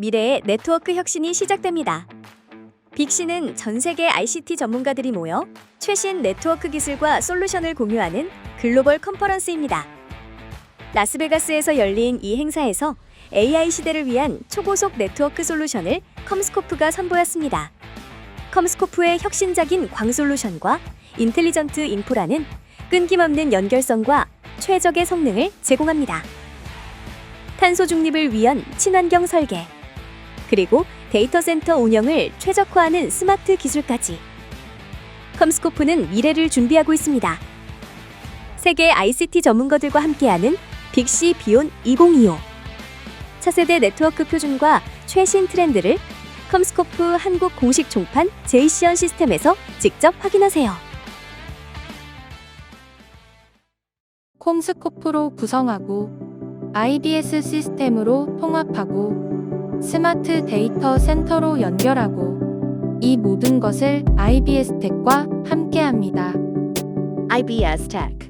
미래의 네트워크 혁신이 시작됩니다. 빅시는 전 세계 ICT 전문가들이 모여 최신 네트워크 기술과 솔루션을 공유하는 글로벌 컨퍼런스입니다. 라스베가스에서 열린 이 행사에서 AI 시대를 위한 초고속 네트워크 솔루션을 컴스코프가 선보였습니다. 컴스코프의 혁신적인 광 솔루션과 인텔리전트 인프라는 끊김없는 연결성과 최적의 성능을 제공합니다. 탄소 중립을 위한 친환경 설계, 그리고 데이터 센터 운영을 최적화하는 스마트 기술까지. 컴스코프는 미래를 준비하고 있습니다. 세계 ICT 전문가들과 함께하는 빅시 비온 2025. 차세대 네트워크 표준과 최신 트렌드를 컴스코프 한국 공식 총판 제이시언 시스템에서 직접 확인하세요. 콤스코프로 구성하고 IBS 시스템으로 통합하고 스마트 데이터 센터로 연결하고 이 모든 것을 IBS 텍과 함께합니다. IBS Tech